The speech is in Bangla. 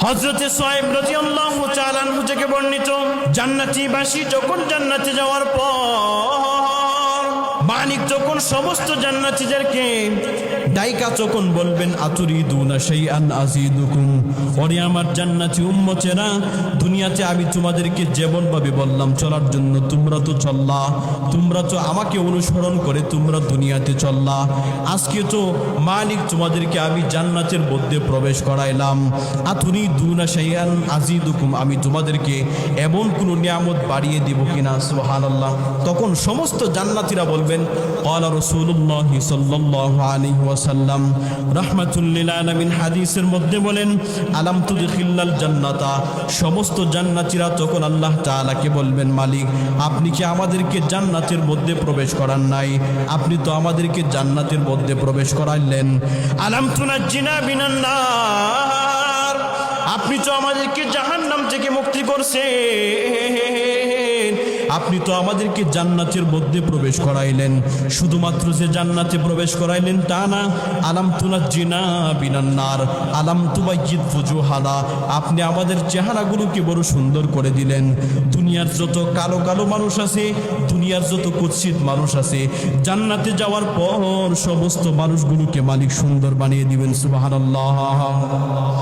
হজরতে সোহেব রাজি আল্লাহ থেকে বর্ণিত জান্নাতি বাসী যখন জান্নাতে যাওয়ার মালিক যখন সমস্ত জান্নাতীদেরকে ডাইকা যখন বলবেন আতুরি দুনা সেই আন আজিদুকুম ওরে আমার জান্নাতি উম্মতেরা, দুনিয়াতে আমি তোমাদেরকে যেমনভাবে বললাম, চলার জন্য তোমরা তো চললা, তোমরা তো আমাকে অনুসরণ করে তোমরা দুনিয়াতে চললা। আজকে তো মালিক তোমাদেরকে আমি জান্নাতের মধ্যে প্রবেশ করাইলাম। আতুরি দুনা সেই আন আজিদুকুম আমি তোমাদেরকে এমন কোনো নিয়ামত বাড়িয়ে দিব কিনা? সুবহানাল্লাহ। তখন সমস্ত জান্নাতীরা বলবেন قال رسول الله صلى الله عليه وسلم রাহমাতুল্লিল আলামিন হাদিসের মধ্যে বলেন আলাম তুদখিল্লাল জান্নাতা সমস্ত জান্নাতীরা তখন আল্লাহ তাআলাকে বলবেন মালিক আপনি কি আমাদেরকে জান্নাতের মধ্যে প্রবেশ করান নাই আপনি তো আমাদেরকে জান্নাতের মধ্যে প্রবেশ করাইলেন আলাম তুনাজ্জিনা বিনান নার আপনি তো আমাদেরকে জাহান্নাম থেকে মুক্তি করছেন আপনি তো আমাদেরকে জান্নাতের মধ্যে প্রবেশ করাইলেন। শুধুমাত্র যে জান্নাতে প্রবেশ করাইলেন তা না আলাম তুনা জিনা বিনান্নার আলাম তুবাইজিদ ফুজুহালা। আপনি আমাদের চেহারাগুলোকে বড় সুন্দর করে দিলেন। দুনিয়ার যত কালো কালো মানুষ আছে, দুনিয়ার যত কুৎসিত মানুষ আছে, জান্নাতে যাওয়ার পর সমস্ত মানুষগুলোকে মালিক সুন্দর বানিয়ে দিবেন, সুবহানাল্লাহ।